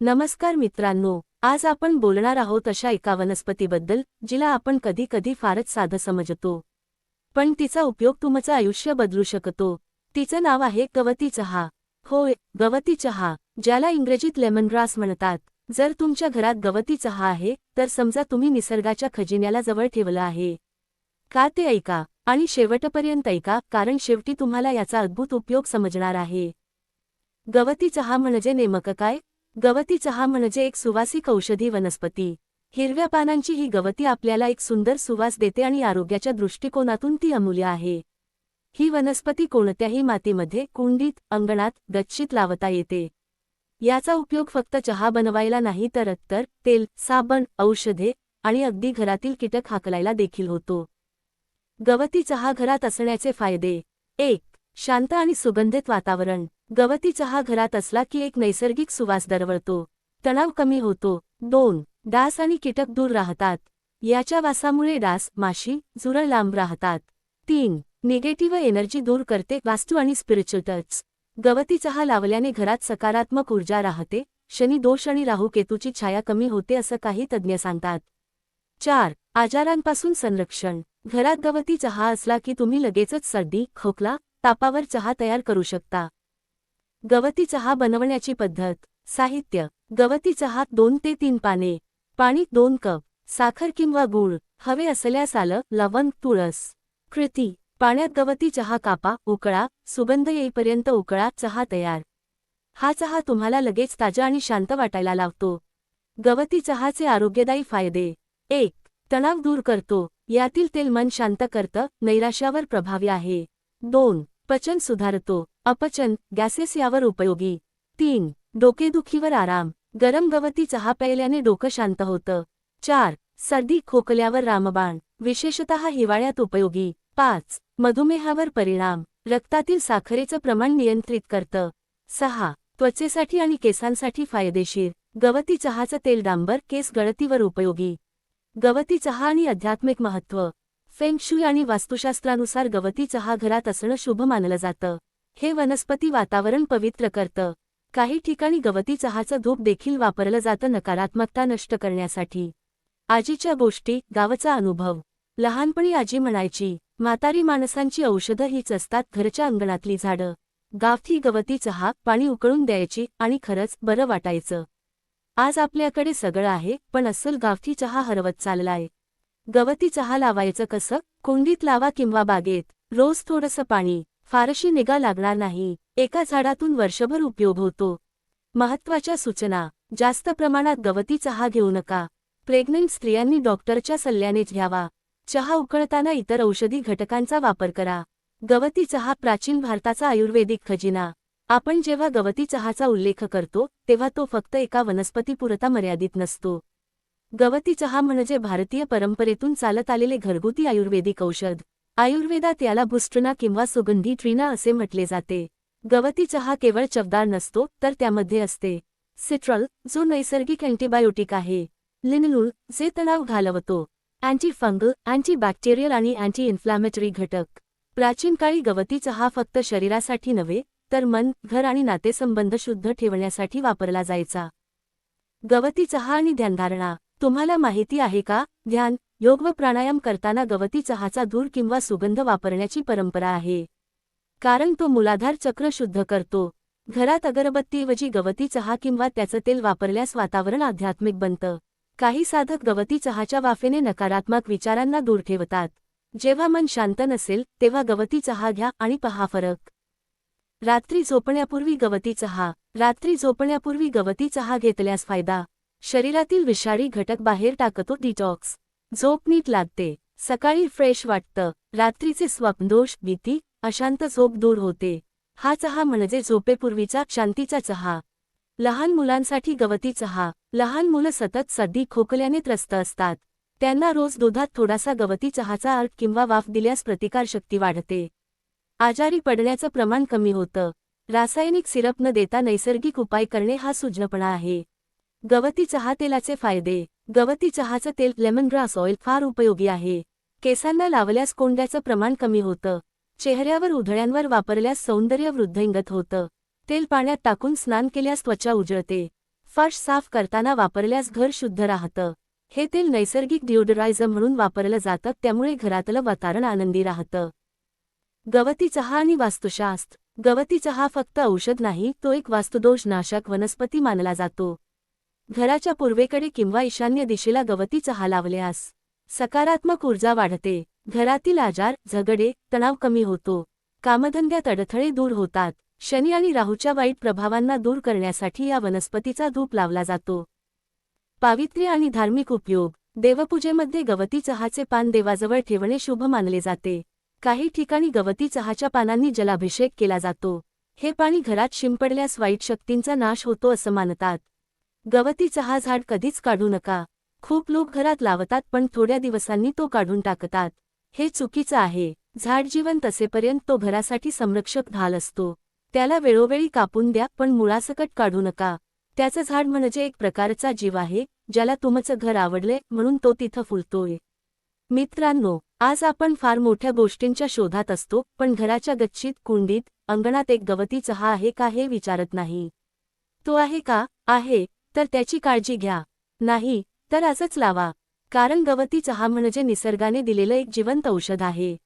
नमस्कार मित्रांनो आज आपण बोलणार आहोत अशा एका वनस्पतीबद्दल जिला आपण कधी कधी फारच साधं समजतो. पण तिचा उपयोग तुमचं आयुष्य बदलू शकतो. तिचं नाव आहे गवती चहा. होय गवती चहा ज्याला इंग्रजीत लेमनग्रास म्हणतात. जर तुमच्या घरात गवती चहा आहे तर समजा तुम्ही निसर्गाच्या खजिन्याला जवळ ठेवलं आहे. का ते ऐका आणि शेवटपर्यंत ऐका कारण शेवटी तुम्हाला याचा अद्भुत उपयोग समजणार आहे. गवती चहा म्हणजे नेमकं काय? गवती चहा म्हणजे एक सुवासिक औषधी वनस्पती. हिरव्या पानांची ही गवती आपल्याला एक सुंदर सुवास देते आणि आरोग्याच्या दृष्टिकोनातून ती अमूल्य आहे. ही वनस्पती कोणत्याही मातीमध्ये कुंडीत अंगणात गच्चीत लावता येते. याचा उपयोग फक्त चहा बनवायला नाही तर अत्तर तेल साबण औषधे आणि अगदी घरातील कीटक हाकलायला देखील होतो. गवती चहा घरात असण्याचे फायदे. एक शांत आणि सुगंधित वातावरण. गवती चहा घरात असला की एक नैसर्गिक सुवास दरवळतो तणाव कमी होतो. दोन डास आणि कीटक दूर राहतात. याच्या वासामुळे डास माशी जुरळ लांब राहतात. तीन निगेटिव्ह एनर्जी दूर करते वास्तू आणि स्पिरिच्युअल टच गवती चहा लावल्याने घरात सकारात्मक ऊर्जा राहते. शनी दोष आणि राहू केतूची छाया कमी होते असं काही तज्ज्ञ सांगतात. चार आजारांपासून संरक्षण. घरात गवती चहा असला की तुम्ही लगेचच सर्दी खोकला तापावर चहा तयार करू शकता. गवती चहा बनवण्याची पद्धत साहित्य गवती चहा दोन ते तीन पाने पाणी दोन कप साखर किंवा गूळ हवे असल्यास आलं लवंग तुळस कृती पाण्यात गवती चहा कापा उकळा सुगंध येईपर्यंत उकळा चहा तयार. हा चहा तुम्हाला लगेच ताजा आणि शांत वाटायला लावतो. गवती चहाचे आरोग्यदायी फायदे. एक तणाव दूर करतो. यातील तेल मन शांत करतं नैराश्यावर प्रभावी आहे. दोन पचन सुधारतो अपचन गॅसेस यावर उपयोगी. तीन डोकेदुखीवर आराम. गरम गवती चहा प्यायल्याने डोकं शांत होतं. चार सर्दी खोकल्यावर रामबाण. विशेषतः हिवाळ्यात उपयोगी. पाच मधुमेहावर परिणाम. रक्तातील साखरेचं प्रमाण नियंत्रित करतं. सहा त्वचेसाठी आणि केसांसाठी फायदेशीर. गवती चहाचं तेल डांबर केस गळतीवर उपयोगी. गवती चहा आणि आध्यात्मिक महत्त्व. फेंगशुई आणि वास्तुशास्त्रानुसार गवती चहा घरात असणं शुभ मानलं जातं. हे वनस्पती वातावरण पवित्र करतं. काही ठिकाणी गवती चहाचं धूप देखील वापरलं जातं नकारात्मकता नष्ट करण्यासाठी. आजीच्या गोष्टी गावचा अनुभव. लहानपणी आजी म्हणायची म्हातारी माणसांची औषधं हीच असतात घरच्या अंगणातली झाडं. गावठी गवती चहा पाणी उकळून द्यायची आणि खरंच बरं वाटायचं. आज आपल्याकडे सगळं आहे पण अस्सल गावठी चहा हरवत चाललाय. गवती चहा लावायचं कसं? कुंडीत लावा किंवा बागेत. रोज थोडंसं पाणी. फारशी निगा लागणार नाही. एका झाडातून वर्षभर उपयोग होतो. महत्त्वाच्या सूचना. जास्त प्रमाणात गवती चहा घेऊ नका. प्रेग्नंट स्त्रियांनी डॉक्टरच्या सल्ल्यानेच घ्यावा. चहा उकळताना इतर औषधी घटकांचा वापर करा. गवती चहा प्राचीन भारताचा आयुर्वेदिक खजिना. आपण जेव्हा गवती चहाचा उल्लेख करतो तेव्हा तो फक्त एका वनस्पतीपुरता मर्यादित नसतो. गवती चहा म्हणजे भारतीय परंपरेतून चालत आलेले घरगुती आयुर्वेदिक औषध. आयुर्वेदात याला बुस्टना किंवा सुगंधी ट्रीना असे म्हटले जाते. गवती चहा केवळ चवदार नसतो तर त्यामध्ये असते. सिट्रल जो नैसर्गिक अँटीबायोटिक आहे. लिनलूल जे तणाव घालवतो. अँटी फंगल अँटी बॅक्टेरियल आणि अँटी इन्फ्लॅमेटरी घटक. प्राचीन काळी गवती चहा फक्त शरीरासाठी नव्हे तर मन घर आणि नातेसंबंध शुद्ध ठेवण्यासाठी वापरला जायचा. गवती चहा आणि ध्यानधारणा. तुम्हाला माहिती आहे का? ध्यान योग व प्राणायाम करताना गवती चहाचा धूर किंवा सुगंध वापरण्याची परंपरा आहे. कारण तो मूलाधार चक्र शुद्ध करतो. घरात अगरबत्तीऐवजी गवती चहा किंवा त्याचं तेल वापरल्यास वातावरण आध्यात्मिक बनतं. काही साधक गवती चहाच्या वाफेने नकारात्मक विचारांना दूर ठेवतात. जेव्हा मन शांत नसेल तेव्हा गवती चहा घ्या आणि पहा फरक. रात्री झोपण्यापूर्वी गवती चहा. रात्री झोपण्यापूर्वी गवती चहा घेतल्यास फायदा शरीरातील विषारी घटक बाहेर टाकतो डिटॉक्स. झोप नीट लागते. सकाळी फ्रेश वाटतं. रात्रीचे स्वप्नदोष भीती अशांत झोप दूर होते. हा चहा म्हणजे झोपेपूर्वीचा शांतीचा चहा. लहान मुलांसाठी गवती चहा. लहान मुलं सतत सर्दी खोकल्याने त्रस्त असतात. त्यांना रोज दुधात थोडासा गवती चहाचा अर्क किंवा वाफ दिल्यास प्रतिकारशक्ती वाढते. आजारी पडण्याचं प्रमाण कमी होतं. रासायनिक सिरप न देता नैसर्गिक उपाय करणे हा सुज्ञपणा आहे. गवती चहा तेलाचे फायदे. गवती चहाचं तेल लेमन ग्रास ऑइल फार उपयोगी आहे. केसांना लावल्यास कोंड्याचं प्रमाण कमी होतं. चेहऱ्यावर उधळ्यांवर वापरल्यास सौंदर्य वृद्धिंगत होतं. तेल पाण्यात टाकून स्नान केल्यास त्वचा उजळते. फर्श साफ करताना वापरल्यास घर शुद्ध राहतं. हे तेल नैसर्गिक डिओडरायझर म्हणून वापरलं जातं त्यामुळे घरातलं वातावरण आनंदी राहतं. गवती चहा आणि वास्तुशास्त्र. गवती चहा फक्त औषध नाही तो एक वास्तुदोष नाशक वनस्पती मानला जातो. घराच्या पूर्वेकडे किंवा ईशान्य दिशेला गवती चहा लावल्यास सकारात्मक ऊर्जा वाढते. घरातील आजार झगडे तणाव कमी होतो. कामधंद्यात अडथळे दूर होतात. शनी आणि राहूच्या वाईट प्रभावांना दूर करण्यासाठी या वनस्पतीचा धूप लावला जातो. पावित्र्य आणि धार्मिक उपयोग. देवपूजेमध्ये गवती चहाचे पान देवाजवळ ठेवणे शुभ मानले जाते. काही ठिकाणी गवती चहाच्या पानांनी जलाभिषेक केला जातो. हे पाणी घरात शिंपडल्यास वाईट शक्तींचा नाश होतो असं मानतात. गवती चहा झाड कधीच काढू नका. खूप लोक घरात लावतात पण थोड्या दिवसांनी तो काढून टाकतात. हे चुकीचं आहे. झाड जिवंत असेपर्यंत तो घरासाठी संरक्षक ढाल असतो. त्याला वेळोवेळी कापून द्या पण मुळासकट काढू नका. त्याचं झाड म्हणजे एक प्रकारचा जीव आहे ज्याला तुमचं घर आवडले म्हणून तो तिथं फुलतोय. मित्रांनो आज आपण फार मोठ्या गोष्टींच्या शोधात असतो पण घराच्या गच्चीत कुंडीत अंगणात एक गवती चहा आहे का हे विचारत नाही. तो आहे का? आहे तर त्याची काळजी घ्या. नाही तर असंच लावा. कारण गवती चहा म्हणजे निसर्गाने दिलेलं एक जिवंत औषध आहे.